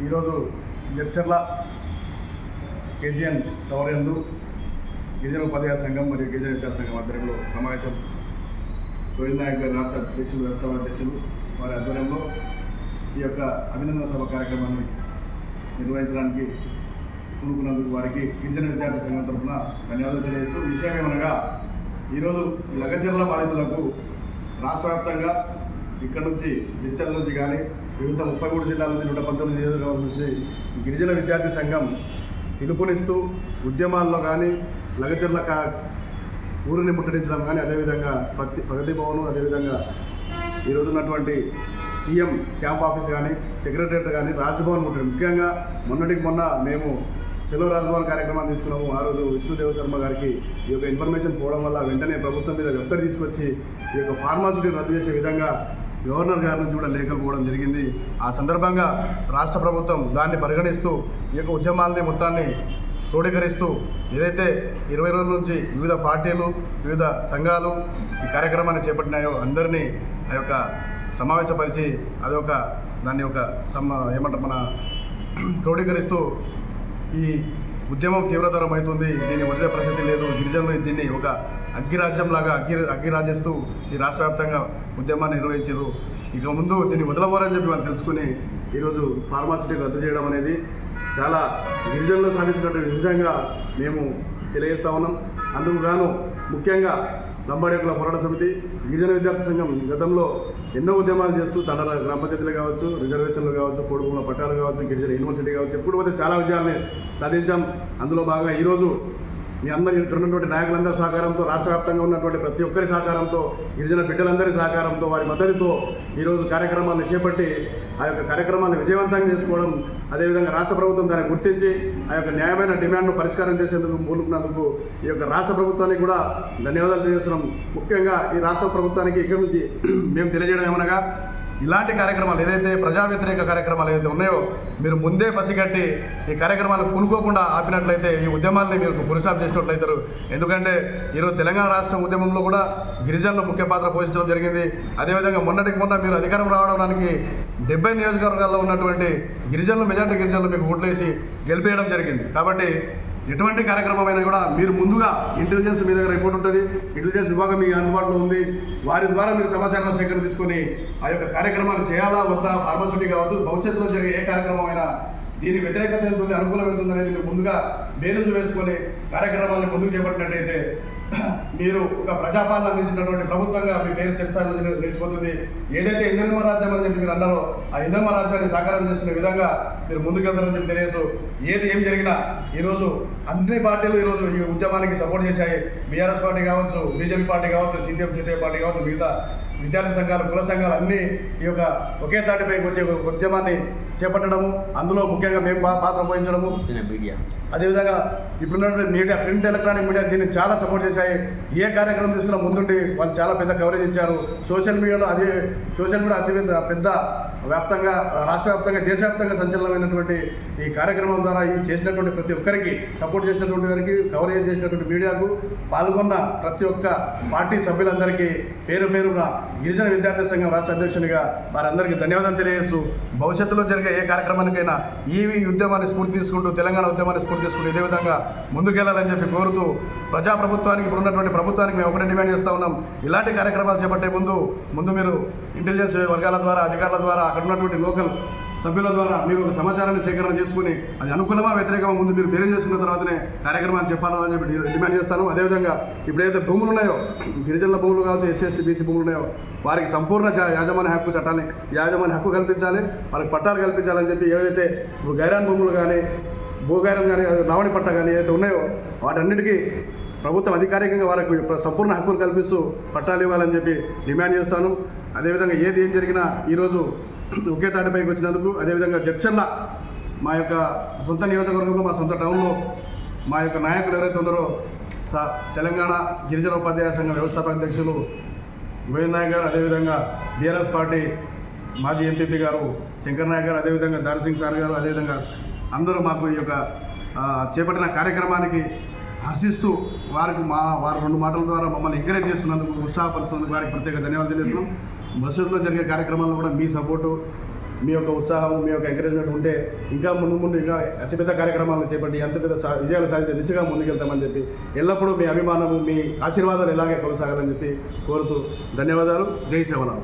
ఈరోజు Jadcherla KGN tower ఎందు గిరిజన ఉపాధ్యాయ సంఘం మరియు గిరిజన విద్యా సంఘం ఆధ్వర్యంలో సమావేశం గోవింద్ నాయక్ గారి రాష్ట్ర అధ్యక్షులు వ్యవసాయ అధ్యక్షులు వారి ఆధ్వర్యంలో ఈ యొక్క అభినందన సభ కార్యక్రమాన్ని నిర్వహించడానికి కూనుకున్నందుకు వారికి గిరిజన విద్యార్థి సంఘం తరఫున ధన్యవాదాలు తెలియజేస్తూ విషయం ఏమనగా ఈరోజు లగచర్ల బాధితులకు రాష్ట్ర వ్యాప్తంగా ఇక్కడ నుంచి జిచ్చల నుంచి కానీ వివిధ ముప్పై మూడు జిల్లాల నుంచి నూట పంతొమ్మిది నియోజకవర్గం నుంచి గిరిజన విద్యార్థి సంఘం పిలుపునిస్తూ ఉద్యమాల్లో కానీ లగచర్ల కా ఊరిని ముట్టడించడం కానీ అదేవిధంగా ప్రతి ప్రగతి భవన్ అదేవిధంగా ఈరోజు ఉన్నటువంటి సీఎం క్యాంప్ ఆఫీస్ కానీ సెక్రటరియట్ కానీ రాజ్భవన్ ముట్టడి. ముఖ్యంగా మొన్నటికి మొన్న మేము చెలో రాజ్భవన్ కార్యక్రమాన్ని తీసుకున్నాము. ఆ రోజు విష్ణుదేవ శర్మ గారికి ఈ యొక్క ఇన్ఫర్మేషన్ పోవడం వల్ల వెంటనే ప్రభుత్వం మీద ఒత్తిడి తీసుకొచ్చి ఈ యొక్క ఫార్మాసిటీని రద్దు చేసే విధంగా గవర్నర్ గారి నుంచి కూడా లేకపోవడం పోవడం జరిగింది. ఆ సందర్భంగా రాష్ట్ర ప్రభుత్వం దాన్ని పరిగణిస్తూ ఈ యొక్క ఉద్యమాల్ని మొత్తాన్ని క్రోడీకరిస్తూ ఏదైతే ఇరవై రోజుల నుంచి వివిధ పార్టీలు వివిధ సంఘాలు ఈ కార్యక్రమాన్ని చేపట్టినాయో అందరినీ ఆ యొక్క సమావేశపరిచి అదొక దాన్ని ఒక సమ ఏమంటారు మన క్రోడీకరిస్తూ ఈ ఉద్యమం తీవ్రతరం అవుతుంది. దీన్ని వదిలే పరిస్థితి లేదు. గిరిజనులు దీన్ని ఒక అగ్గిరాజ్యంలాగా అగ్గి అగ్గిరాజేస్తూ ఈ రాష్ట్ర వ్యాప్తంగా ఉద్యమాన్ని నిర్వహించారు. ఇక ముందు దీన్ని వదలబోరని చెప్పి మనం తెలుసుకుని ఈరోజు ఫార్మాసిటీ రద్దు చేయడం అనేది చాలా గిరిజనులు సాధించినటువంటి నిజంగా మేము తెలియజేస్తా ఉన్నాం. అందుకు గాను ముఖ్యంగా లంబాడేకుల పోరాట సమితి గిరిజన విద్యార్థి సంఘం గతంలో ఎన్నో ఉద్యమాలు చేస్తూ తన గ్రామ పంచాయతీలు కావచ్చు రిజర్వేషన్లు కావచ్చు పొడుగుల పట్టాలు కావచ్చు గిరిజన యూనివర్సిటీ కావచ్చు ఎప్పుడు పోతే చాలా విజయాల్ని సాధించాం. అందులో భాగంగా ఈరోజు మీ అందరి ఇక్కడ ఉన్నటువంటి నాయకులందరి సహకారంతో రాష్ట్ర వ్యాప్తంగా ఉన్నటువంటి ప్రతి ఒక్కరి సహకారంతో గిరిజన బిడ్డలందరి సహకారంతో వారి మద్దతుతో ఈరోజు కార్యక్రమాలను చేపట్టి ఆ యొక్క కార్యక్రమాన్ని విజయవంతంగా చేసుకోవడం అదేవిధంగా రాష్ట్ర ప్రభుత్వం దాన్ని గుర్తించి ఆ యొక్క న్యాయమైన డిమాండ్ను పరిష్కారం చేసేందుకు పూనుకున్నందుకు ఈ యొక్క రాష్ట్ర ప్రభుత్వానికి కూడా ధన్యవాదాలు తెలియజేస్తున్నాం. ముఖ్యంగా ఈ రాష్ట్ర ప్రభుత్వానికి ఇక్కడి నుంచి మేము తెలియజేయడం ఏమనగా ఇలాంటి కార్యక్రమాలు ఏదైతే ప్రజా వ్యతిరేక కార్యక్రమాలు ఏదైతే ఉన్నాయో మీరు ముందే పసిగట్టి ఈ కార్యక్రమాలు కొనుక్కోకుండా ఆపినట్లయితే ఈ ఉద్యమాల్ని మీరు పురుషాప్ చేసినట్లయితారు. ఎందుకంటే ఈరోజు తెలంగాణ రాష్ట్రం ఉద్యమంలో కూడా గిరిజనులు ముఖ్య పాత్ర పోషించడం జరిగింది. అదేవిధంగా మొన్నటికి మొన్న మీరు అధికారం రావడానికి డెబ్బై నియోజకవర్గాల్లో ఉన్నటువంటి గిరిజనులు మెజార్టీ గిరిజనులు మీకు ఓట్లేసి గెలిపేయడం జరిగింది. కాబట్టి ఎటువంటి కార్యక్రమం అయినా కూడా మీరు ముందుగా ఇంటెలిజెన్స్ మీ దగ్గర రిపోర్ట్ ఉంటుంది. ఇంటెలిజెన్స్ విభాగం మీ అందుబాటులో ఉంది. వారి ద్వారా మీరు సమాచారం సేకరణ తీసుకొని ఆ యొక్క కార్యక్రమాలు చేయాలా వద్దా ఫార్మసిటీ కావచ్చు భవిష్యత్తులో జరిగే ఏ కార్యక్రమం అయినా దీనికి వ్యతిరేకత ఎంత ఉంది అనుకూలం ఎంత ఉంది అనేది మీరు ముందుగా మేనేజ్ వేసుకొని కార్యక్రమాలను ముందుకు చేపట్టినట్టయితే మీరు ఒక ప్రజాపాలన అందించినటువంటి ప్రభుత్వంగా మీ పేరు చరిత్రలో నిలి- నిలిచిపోతుంది ఏదైతే ఇంద్రమ రాజ్యం అని చెప్పి మీరు అన్నారో ఆ ఇంద్రమ రాజ్యాన్ని సాకారం చేసుకునే విధంగా మీరు ముందుకెళ్తారని చెప్పి తెలియజేస్తూ ఏది ఏం జరిగినా ఈరోజు అన్ని పార్టీలు ఈరోజు ఈ ఉద్యమానికి సపోర్ట్ చేశాయి. బీఆర్ఎస్ పార్టీ కావచ్చు బీజేపీ పార్టీ కావచ్చు సిపిఎం సిపిఐ పార్టీ కావచ్చు మిగతా విద్యార్థి సంఘాలు కుల సంఘాలు అన్నీ ఈ యొక్క ఒకే తాటిపైకి వచ్చే ఒక ఉద్యమాన్ని చేపట్టడము అందులో ముఖ్యంగా మేము పాత్ర పోషించడము. మీడియా. అదేవిధంగా ఇప్పుడున్నటువంటి మీడియా ప్రింట్ ఎలక్ట్రానిక్ మీడియా దీన్ని చాలా సపోర్ట్ చేశాయి. ఏ కార్యక్రమం తీసుకున్నా ముందుండి వాళ్ళు చాలా పెద్ద కవరేజ్ ఇచ్చారు. సోషల్ మీడియాలో అదే సోషల్ మీడియా అతి పెద్ద పెద్ద వ్యాప్తంగా రాష్ట్ర వ్యాప్తంగా దేశవ్యాప్తంగా సంచలనమైనటువంటి ఈ కార్యక్రమం ద్వారా ఈ చేసినటువంటి ప్రతి ఒక్కరికి సపోర్ట్ చేసినటువంటి వారికి కవరేజ్ చేసినటువంటి మీడియాకు పాల్గొన్న ప్రతి ఒక్క పార్టీ సభ్యులందరికీ పేరు పేరున గిరిజన విద్యార్థి సంఘం రాష్ట్ర అధ్యక్షునిగా వారందరికీ ధన్యవాదాలు తెలియజేస్తూ భవిష్యత్తులో జరిగే ఏ కార్యక్రమానికైనా ఈ ఉద్యమాన్ని స్ఫూర్తి తీసుకుంటూ తెలంగాణ ఉద్యమాన్ని స్ఫూర్తి తీసుకుంటూ ఇదే విధంగా ముందుకెళ్ళాలని చెప్పి కోరుతూ ప్రజా ప్రభుత్వానికి ఇప్పుడు ఉన్నటువంటి ప్రభుత్వానికి మేము ఒకటే డిమాండ్ చేస్తూ ఉన్నాం. ఇలాంటి కార్యక్రమాలు చేపట్టే ముందు ముందు మీరు ఇంటెలిజెన్స్ వర్గాల ద్వారా అధికారుల ద్వారా అక్కడ ఉన్నటువంటి లోకల్ సభ్యుల ద్వారా మీరు ఒక సమాచారాన్ని సేకరణ చేసుకుని అది అనుకూలమా వ్యతిరేకమా ముందు మీరు బేరీ చేసుకున్న తర్వాతనే కార్యక్రమాన్ని చెప్పాలని చెప్పి డిమాండ్ చేస్తాను. అదేవిధంగా ఇప్పుడైతే భూములు ఉన్నాయో గిరిజనుల భూములు కావచ్చు ఎస్సీ ఎస్టీ బీసీ భూములు ఉన్నాయో వారికి సంపూర్ణ యాజమాన్య హక్కు చట్టాన్ని యాజమాన్య హక్కు కల్పించాలి వాళ్ళకి పట్టాలు కల్పించాలని చెప్పి ఏదైతే ఇప్పుడు గైరాన్ భూములు కానీ భూగైరం కానీ లావణి పట్ట కానీ ఏదైతే ఉన్నాయో వాటన్నిటికీ ప్రభుత్వం అధికారికంగా వారికి సంపూర్ణ హక్కులు కల్పిస్తూ పట్టాలు ఇవ్వాలని చెప్పి డిమాండ్ చేస్తాను. అదేవిధంగా ఏది ఏం జరిగినా ఈరోజు ఒకే తాటిపైకి వచ్చినందుకు అదేవిధంగా జడ్చర్ల మా యొక్క సొంత నియోజకవర్గంలో మా సొంత టౌన్లో మా యొక్క నాయకులు ఎవరైతే ఉన్నారో సా తెలంగాణ గిరిజన ఉపాధ్యాయ సంఘం వ్యవస్థాపక అధ్యక్షులు గోవింద్ నాయక్ గారు అదేవిధంగా బీఆర్ఎస్ పార్టీ మాజీ ఎంపీపీ గారు శంకర్ నాయక్ గారు అదేవిధంగా దారసింగ్ సార్ గారు అదేవిధంగా అందరూ మాకు ఈ యొక్క చేపట్టిన కార్యక్రమానికి హర్షిస్తూ వారికి మా వారి రెండు మాటల ద్వారా మమ్మల్ని ఎంకరేజ్ చేస్తున్నందుకు ఉత్సాహపరుస్తున్నందుకు వారికి ప్రత్యేక ధన్యవాదాలు తెలియజేస్తున్నాం. భవిష్యత్తులో జరిగే కార్యక్రమాల్లో కూడా మీ సపోర్టు మీ యొక్క ఉత్సాహం మీ యొక్క ఎంకరేజ్మెంట్ ఉంటే ఇంకా ముందు ముందు ఇంకా అతిపెద్ద కార్యక్రమాలను చేపట్టి అంత పెద్ద సా- విజయాలు సాధించే దిశగా ముందుకెళ్తామని చెప్పి ఎల్లప్పుడూ మీ అభిమానము మీ ఆశీర్వాదాలు ఇలాగే కొనసాగాలని చెప్పి కోరుతూ ధన్యవాదాలు. జై సేవలాల్